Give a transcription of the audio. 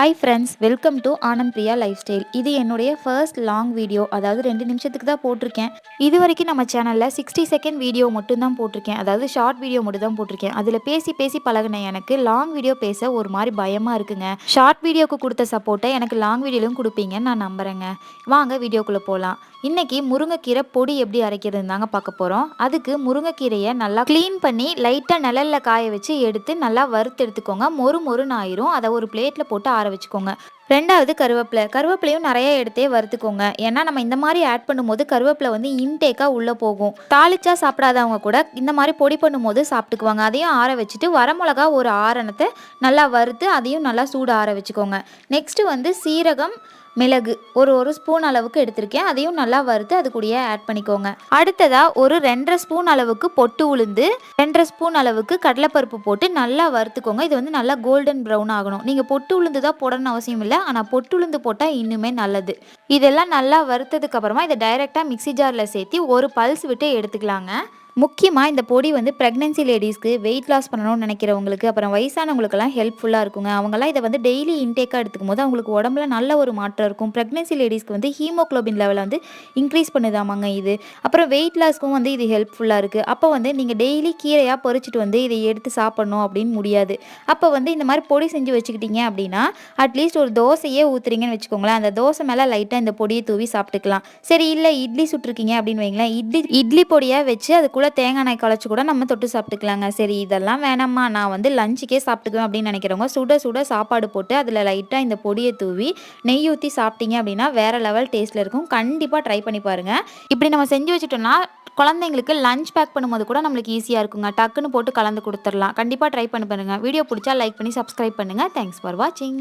Hi friends welcome to Anand Priya lifestyle இது என்னுடைய first long video அதாவது ரெண்டு நிமிஷத்துக்கு தான் போட்டிருக்கேன். இது வரைக்கும் நம்ம சேனலில் சிக்ஸ்டி செகண்ட் வீடியோ மட்டும் தான் போட்டிருக்கேன். அதாவது ஷார்ட் வீடியோ மட்டும் தான் போட்டிருக்கேன். அதில் பேசி பேசி பழகின எனக்கு லாங் வீடியோ பேச ஒரு மாதிரி பயமாக இருக்குங்க. ஷார்ட் வீடியோக்கு கொடுத்த சப்போர்ட்டை எனக்கு லாங் வீடியோலையும் கொடுப்பீங்கன்னு நான் நம்புகிறேங்க வாங்க வீடியோக்குள்ளே போகலாம் இன்றைக்கி முருங்கைக்கீரை பொடி எப்படி அரைக்கிறதுன்னு தாங்க பார்க்க போகிறோம் அதுக்கு முருங்கைக்கீரையை நல்லா க்ளீன் பண்ணி லைட்டாக நிழலில் காய வச்சு எடுத்து நல்லா வறுத்து எடுத்துக்கோங்க. மொறு மொறுன்னு ஆயிரும். அதை ஒரு பிளேட்டில் போட்டு ஆற வச்சுக்கோங்க. ரெண்டாவது கருவேப்பிலை. கருவேப்பிலையும் நிறைய எடுத்தே வறுத்துக்கோங்க. ஏன்னா நம்ம இந்த மாதிரி ஆட் பண்ணும்போது கருவேப்பிலை வந்து இன்டேக்காக உள்ளே போகும். தாளிச்சா சாப்பிடாதவங்க கூட இந்த மாதிரி பொடி பண்ணும்போது சாப்பிட்டுக்குவாங்க. அதையும் ஆற வச்சுட்டு வரமிளகா ஒரு ஆரணத்தை நல்லா வறுத்து அதையும் நல்லா சூடு ஆற வச்சுக்கோங்க. நெக்ஸ்ட்டு வந்து சீரகம் மிளகு. ஒரு ஒரு ஸ்பூன் அளவுக்கு எடுத்திருக்கேன். அதையும் நல்லா வறுத்து அது கூடயே ஆட் பண்ணிக்கோங்க. அடுத்ததாக ஒரு ரெண்டரை ஸ்பூன் அளவுக்கு பொட்டு உளுந்து ரெண்டரை ஸ்பூன் அளவுக்கு கடலைப்பருப்பு போட்டு நல்லா வறுத்துக்கோங்க. இது வந்து நல்லா கோல்டன் ப்ரௌன் ஆகணும். நீங்கள் பொட்டு உளுந்து தான் போடணும்னு அவசியம் இல்லை. ஆனால் பொட்டுளுந்து போட்டால் இன்னுமே நல்லது. இதெல்லாம் நல்லா வறுத்ததுக்கு அப்புறமா இதை டைரெக்டாக மிக்சி ஜாரில் சேர்த்து ஒரு பல்ஸ் விட்டு எடுத்துக்கலாங்க. முக்கியமாக இந்த பொடி வந்து ப்ரெக்னென்சி லேடிஸ்க்கு வெயிட் லாஸ் பண்ணணும்னு நினைக்கிறவங்களுக்கு அப்புறம் வயசானவங்களுக்கெல்லாம் ஹெல்ப்ஃபுல்லாக இருக்குங்க. அவங்களாம் இதை வந்து டெய்லி இன்டேக்காக எடுத்துக்கும் போது அவங்களுக்கு உடம்புல நல்ல ஒரு மாற்றம் இருக்கும். ப்ரெக்னென்சி லேடிஸ்க்கு வந்து ஹீமோக்ளோபின் லெவலை வந்து இன்க்ரீஸ் பண்ணுதாமாங்க இது. அப்புறம் வெயிட் லாஸ்க்கும் வந்து இது ஹெல்ப்ஃபுல்லாக இருக்குது அப்போ வந்து நீங்கள் டெய்லி கீரையாக பொறிச்சிட்டு வந்து இதை எடுத்து சாப்பிட்ணும் அப்படின்னு முடியாது. அப்போ வந்து இந்த மாதிரி பொடி செஞ்சு வச்சுக்கிட்டீங்க அப்படின்னா அட்லீஸ்ட் ஒரு தோசையே ஊற்றுறீங்கன்னு வச்சுக்கோங்களேன். அந்த தோசை மேலே லைட்டாக இந்த பொடியை தூவி சாப்பிட்டுக்கலாம். சரி இல்லை இட்லி சுட்டிருக்கீங்க அப்படின்னு வைங்களேன். இட்லி இட்லி பொடியாக வச்சு அது கூட தேங்காய் எண்ணெய் களைச்சி கூட நம்ம தொட்டு சாப்பிட்டுக்கலாங்க. சரி இதெல்லாம் வேணாம்மா. நான் வந்து லஞ்சுக்கே சாப்பிட்டுக்குவேன் அப்படின்னு நினைக்கிறவங்க சுட சுட சாப்பாடு போட்டு அதில் லைட்டாக இந்த பொடியை தூவி நெய் ஊற்றி சாப்பிட்டீங்க அப்படின்னா வேறு லெவல் டேஸ்ட்டில் இருக்கும். கண்டிப்பாக ட்ரை பண்ணி பாருங்கள் இப்படி நம்ம செஞ்சு வச்சுட்டோம்னா குழந்தைங்களுக்கு லஞ்ச் பேக் பண்ணும்போது கூட நம்மளுக்கு ஈஸியாக இருக்குங்க. டக்குன்னு போட்டு கலந்து கொடுத்துடலாம். கண்டிப்பாக ட்ரை பண்ணி பாருங்கள் வீடியோ பிடிச்சா லைக் பண்ணி சப்ஸ்கிரைப் பண்ணுங்கள் தேங்க்ஸ் ஃபார் வாட்சிங்